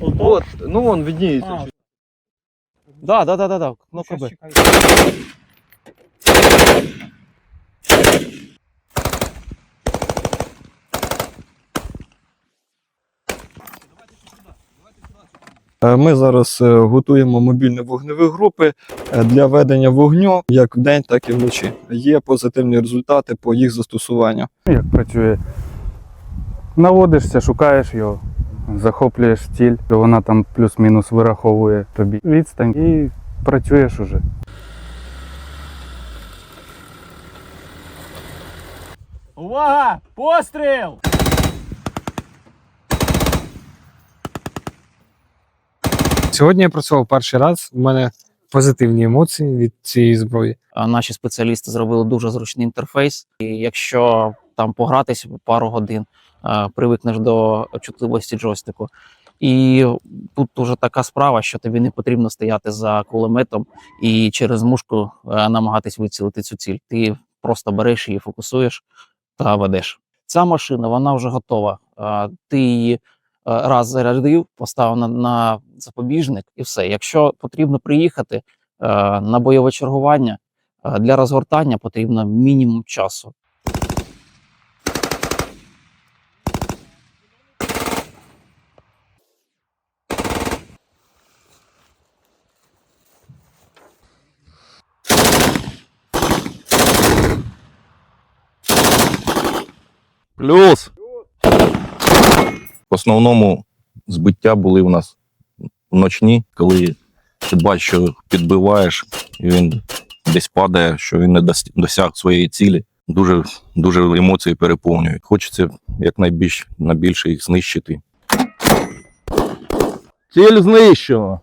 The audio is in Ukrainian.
Ото? От, ну вон видніється. А, Да, да, да, да, да. Кнопка Б. Е, Ми зараз е, готуємо мобільні вогневі групи е, для ведення вогню як вдень, так і вночі. Є позитивні результати по їх застосуванню. Як працює? Наводишся, шукаєш його, захоплюєш ціль, і вона там плюс-мінус вираховує тобі відстань і працюєш уже. Увага! Постріл! Сьогодні я працював перший раз. У мене позитивні емоції від цієї зброї. Наші спеціалісти зробили дуже зручний інтерфейс. І якщо там погратись пару годин, привикнеш до чутливості джойстику. І тут уже така справа, що тобі не потрібно стояти за кулеметом і через мушку е, намагатись вицілити цю ціль. Ти просто береш її, фокусуєш та ведеш. Ця машина вона вже готова. Ти її е, раз зарядив, поставив на, на запобіжник і все. Якщо потрібно приїхати е, на бойове чергування, для розгортання потрібно мінімум часу. Плюс. В основному збиття були у нас ночні, коли ти бачиш, що підбиваєш, і він десь падає, що він не досяг своєї цілі. Дуже, дуже емоції переповнюють. Хочеться якнайбільш на більше їх знищити. Ціль знищено.